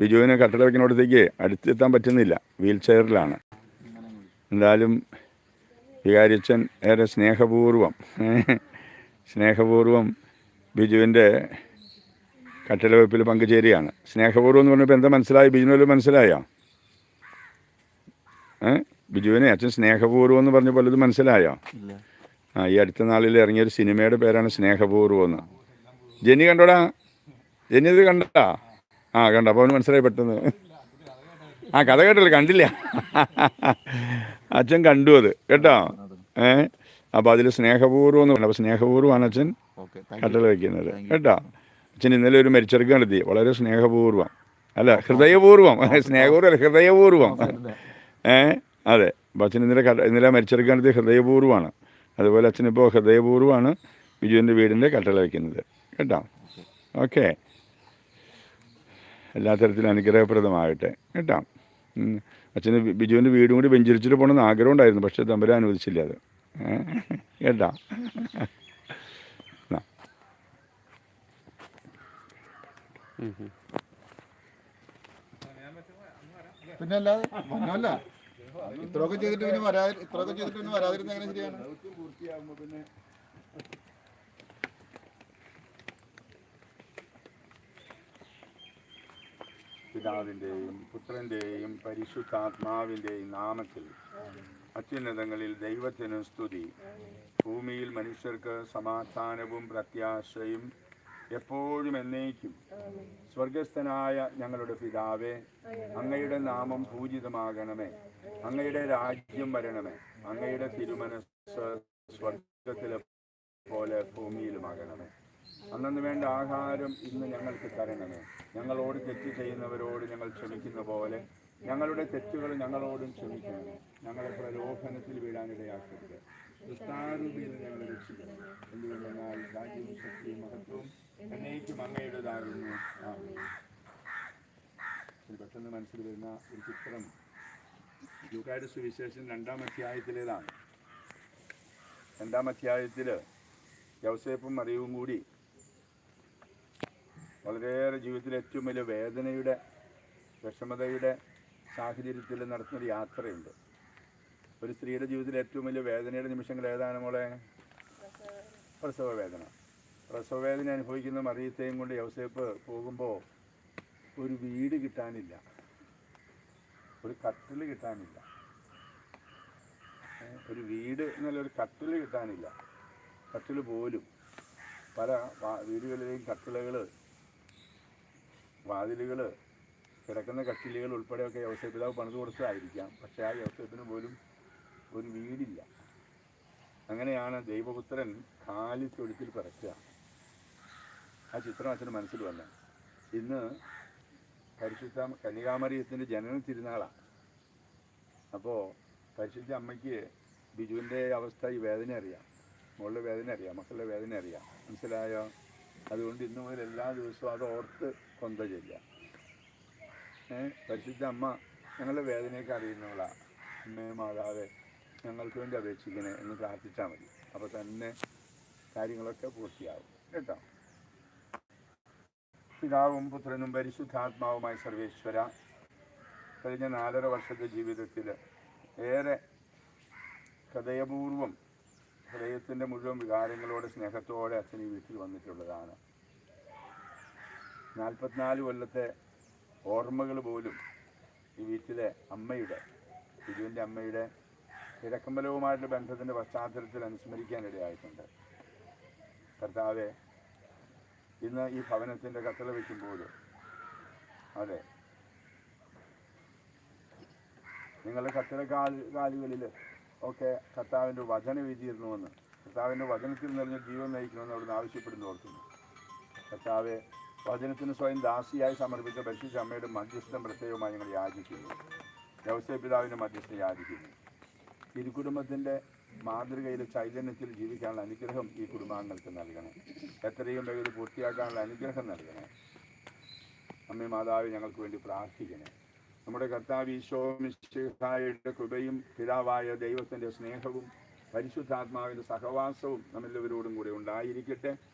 ബിജുവിന് കട്ടള വയ്ക്കുന്നിടത്തേക്ക് അടുത്തെത്താൻ പറ്റുന്നില്ല. വീൽ ചെയറിലാണ് എന്തായാലും വികാരിച്ചൻ ഏറെ സ്നേഹപൂർവം സ്നേഹപൂർവം ബിജുവിന്റെ കട്ടളവെപ്പിൽ പങ്കുചേരുകയാണ്. സ്നേഹപൂർവം എന്ന് പറഞ്ഞപ്പോൾ എന്താ മനസ്സിലായി? ബിജുവിനൊരു മനസ്സിലായോ? ഏ? ബിജുവിനെ അച്ഛൻ സ്നേഹപൂർവം എന്ന് പറഞ്ഞ പോലെ ഇത് മനസ്സിലായോ ആ ഈ അടുത്ത നാളിൽ ഇറങ്ങിയൊരു സിനിമയുടെ പേരാണ് സ്നേഹപൂർവം എന്ന്. ജെന്നി കണ്ടോടാ? ജെന്നി ഇത് കണ്ടാ ആ കണ്ട അപ്പോൾ അവന് മനസ്സിലായി പെട്ടെന്ന്. ആ കഥ കേട്ടല്ലോ കണ്ടില്ല. അച്ഛൻ കണ്ടു അത് കേട്ടോ? ഏ? അപ്പോൾ അതിൽ സ്നേഹപൂർവം എന്ന് പറഞ്ഞു അപ്പോൾ സ്നേഹപൂർവമാണ് അച്ഛൻ കട്ടൽ വയ്ക്കുന്നത് കേട്ടോ? അച്ഛൻ ഇന്നലെ ഒരു മരിച്ചെടുക്കാൻ നടത്തി വളരെ സ്നേഹപൂർവം. അല്ല ഹൃദയപൂർവം. സ്നേഹപൂർവം അല്ല ഹൃദയപൂർവം. ഏ? അതെ. അപ്പോൾ അച്ഛൻ ഇന്നലെ ഇന്നലെ മരിച്ചെടുക്കാൻ നടത്തി ഹൃദയപൂർവമാണ്. അതുപോലെ അച്ഛനിപ്പോൾ ഹൃദയപൂർവമാണ് ബിജുവിന്റെ വീടിന്റെ കട്ടള വയ്ക്കുന്നത് കേട്ടോ? ഓക്കെ. എല്ലാ തരത്തിലും അനുഗ്രഹപ്രദമാകട്ടെ. കേട്ടോ. അച്ഛന് ബിജുവിന്റെ വീടും കൂടി വെഞ്ചരിച്ചിട്ട് പോകണമെന്ന് ആഗ്രഹം ഉണ്ടായിരുന്നു. പക്ഷേ തമ്പുരാൻ അനുവദിച്ചില്ല അത്. കേട്ടാ. പിന്നെ ഇത്രയൊക്കെ ചെയ്തിട്ട് പിന്നെ വരാ ഇത്രയൊക്കെ ചെയ്തിട്ട് പിന്നെ വരാതിരുന്ന എങ്ങനെ ശരിയാണ്? പിതാവിന്റെയും പുത്രന്റെയും പരിശുദ്ധാത്മാവിന്റെയും നാമത്തിൽ അത്യുന്നതങ്ങളിൽ ദൈവത്തിനു സ്തുതി. ഭൂമിയിൽ മനുഷ്യർക്ക് സമാധാനവും പ്രത്യാശയും എപ്പോഴും എന്നേക്കും. സ്വർഗസ്ഥനായ ഞങ്ങളുടെ പിതാവേ അങ്ങയുടെ നാമം പൂജിതമാകണമേ. അങ്ങയുടെ രാജ്യം വരണമേ. അങ്ങയുടെ തിരുമനസ് സ്വർഗത്തിലെ പോലെ ഭൂമിയിലുമാകണമേ അന്നു വേണ്ട ആഹാരം ഇന്ന് ഞങ്ങൾക്ക് തരണമേ. ഞങ്ങളോട് തെറ്റ് ചെയ്യുന്നവരോട് ഞങ്ങൾ ക്ഷമിക്കുന്ന പോലെ ഞങ്ങളുടെ തെറ്റുകൾ ഞങ്ങളോടും ക്ഷമിക്കണമേ. ഞങ്ങളെ പ്രലോഭനത്തിൽ വീഴാനിടയാക്കരുത് ദുഷ്ടാരൂപിയിൽ ഞങ്ങൾ രക്ഷിക്കണം എന്തുകൊണ്ടെന്നാൽ രാജ്യവും ശക്തിയും മഹത്വവും എന്നേക്കും അങ്ങയുടേതാകുന്നു പെട്ടെന്ന് മനസ്സിൽ വരുന്ന ഒരു ചിത്രം ലൂക്കായുടെ സുവിശേഷം രണ്ടാം അധ്യായത്തിലേതാണ്. രണ്ടാം അധ്യായത്തിൽ യൗസേപ്പും മറിയവും കൂടി വളരെയേറെ ജീവിതത്തിലെ ഏറ്റവും വലിയ വേദനയുടെ വിഷമതയുടെ സാഹചര്യത്തിൽ നടത്തുന്നൊരു യാത്രയുണ്ട്. ഒരു സ്ത്രീയുടെ ജീവിതത്തിലെ ഏറ്റവും വലിയ വേദനയുടെ നിമിഷങ്ങൾ ഏതാണ് മോളെ? പ്രസവ വേദന. പ്രസവ വേദന അനുഭവിക്കുന്ന മറിയത്തെയും കൊണ്ട് യൗസേപ്പ് പോകുമ്പോൾ ഒരു വീട് കിട്ടാനില്ല. ഒരു കട്ടിൽ കിട്ടാനില്ല. ഒരു വീട് എന്നല്ല ഒരു കട്ടിൽ കിട്ടാനില്ല. കട്ടിൽ പോലും. പല വീടുകളിലെയും കട്ടിലുകൾ വാതിലുകൾ കിടക്കുന്ന കട്ടിലുകൾ ഉൾപ്പെടെയൊക്കെ യവസപിതാവ് പണിത് കൊടുത്തതായിരിക്കാം. പക്ഷേ ആ യവസപ്പിന് പോലും ഒരു വീടില്ല. അങ്ങനെയാണ് ദൈവപുത്രൻ കാലിത്തൊഴുത്തിൽ പിറക്കുക. ആ ചിത്രം അച്ഛന് മനസ്സിൽ വന്ന. ഇന്ന് പരിശുദ്ധ കന്യകാമറിയത്തിന്റെ ജനന തിരുനാളാണ് അപ്പോൾ പരിശുദ്ധ അമ്മയ്ക്ക് ബിജുവിന്റെ അവസ്ഥ ഈ വേദന അറിയാം. മോളുടെ വേദന അറിയാം. മക്കളുടെ വേദന അറിയാം. മനസ്സിലായോ? അതുകൊണ്ട് ഇന്നു മുതൽ എല്ലാ ദിവസവും അത് ഓർത്ത് കൊന്ത ചെല്ലുക ഏ പരിശുദ്ധ അമ്മ ഞങ്ങളുടെ വേദനയൊക്കെ അറിയുന്നവളാണ് അമ്മേ മാതാവേ ഞങ്ങൾക്ക് വേണ്ടി അപേക്ഷിക്കണേ എന്ന് പ്രാർത്ഥിച്ചാൽ മതി. അപ്പോൾ തന്നെ കാര്യങ്ങളൊക്കെ പൂർത്തിയാവും. കേട്ടോ? പിതാവും പുത്രനും പരിശുദ്ധാത്മാവുമായി സർവേശ്വര കഴിഞ്ഞ നാലര വർഷത്തെ ജീവിതത്തിൽ ഏറെ ഹൃദയപൂർവം ഹൃദയത്തിന്റെ മുഴുവൻ വികാരങ്ങളോടെ സ്നേഹത്തോടെ അച്ഛൻ ഈ വീട്ടിൽ വന്നിട്ടുള്ളതാണ്. നാൽപ്പത്തിനാല് കൊല്ലത്തെ ഓർമ്മകൾ പോലും ഈ വീട്ടിലെ അമ്മയുടെ ബിജുവിന്റെ അമ്മയുടെ കിഴക്കമ്പലവുമായിട്ടുള്ള ബന്ധത്തിന്റെ പശ്ചാത്തലത്തിൽ അനുസ്മരിക്കാനിടയായിട്ടുണ്ട്. കർത്താവെ ഇന്ന് ഈ ഭവനത്തിന്റെ കത്തള വയ്ക്കുമ്പോൾ അതെ നിങ്ങളുടെ കത്തള കാൽ കാലുകളിൽ ഒക്കെ കർത്താവിന്റെ വചനം എഴുതിയിരുന്നുവെന്ന് കർത്താവിന്റെ വചനത്തിൽ നിറഞ്ഞ ജീവൻ നയിക്കണമെന്ന് അവിടുന്ന് ആവശ്യപ്പെടുന്നു ഓർക്കുന്നു കർത്താവെ വചനത്തിന് സ്വയം ദാസിയായി സമർപ്പിച്ച പരിശുദ്ധ അമ്മയുടെ മധ്യസ്ഥം പ്രത്യേകമായി ഞങ്ങൾ യാചിക്കുന്നു. വ്യവസായ പിതാവിന്റെ മധ്യസ്ഥ യാചിക്കുന്നു. തിരുക്കുടുംബത്തിന്റെ മാതൃകയിൽ ചൈതന്യത്തിൽ ജീവിക്കാനുള്ള അനുഗ്രഹം ഈ കുടുംബാംഗങ്ങൾക്ക് നൽകണേ. എത്രയും വേഗം പൂർത്തിയാക്കാനുള്ള അനുഗ്രഹം നൽകണേ. അമ്മേ മാതാവ് ഞങ്ങൾക്ക് വേണ്ടി പ്രാർത്ഥിക്കണേ. നമ്മുടെ കർത്താവ് ഈശോ കൃപയും പിതാവായ ദൈവത്തിന്റെ സ്നേഹവും പരിശുദ്ധാത്മാവിന്റെ സഹവാസവും നമ്മെല്ലാവരോടും കൂടെ ഉണ്ടായിരിക്കട്ടെ.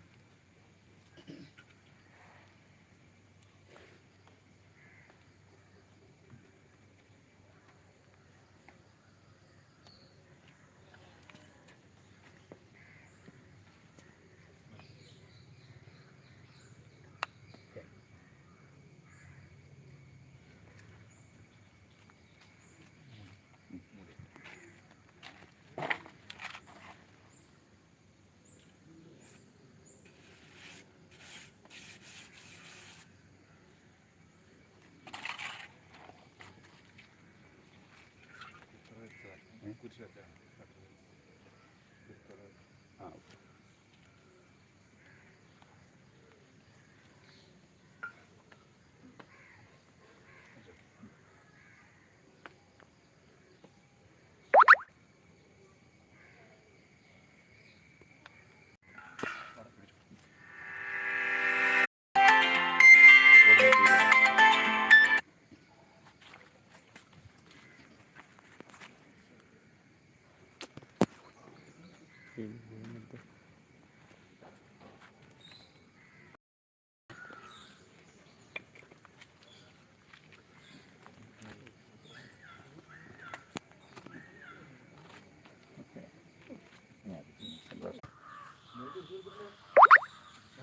कुछ चाहते है।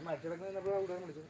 മരിച്ചിടക്കുന്ന അവിടെ വിളിച്ചു